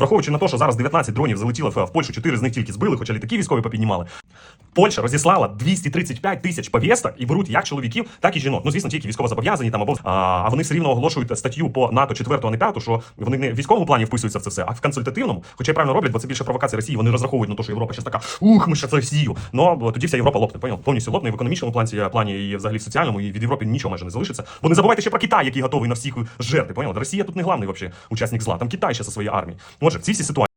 Враховуючи на те, що зараз 19 дронів залетіло в Польщу, 4 з них тільки збили, хоча літаки військові попіднімали. Польща розіслала 235 тисяч повісток і беруть як чоловіків, так і жінок. Ну, звісно, тільки військовозобов'язані там або а, а вони все рівно оголошують статтю по НАТО 4, а не 5, що вони не в військовому плані вписуються в це все, а в консультативному. Хоча й правильно роблять, бо це більше провокація Росії. Вони розраховують на те, що Європа щас така, ух, ми ще це Росію. Ну тоді вся Європа лопне. Поняв? Повністю лопне в економічному плані, плані і взагалі в соціальному, і від Європи нічого майже не залишиться. Бо не забувайте ще про Китай, який готовий на всіх жерти. Поняв? Росія тут не главний вообще учасник зла. Там Китай ще зі своєю армією. Отже, в цій всій ситуації.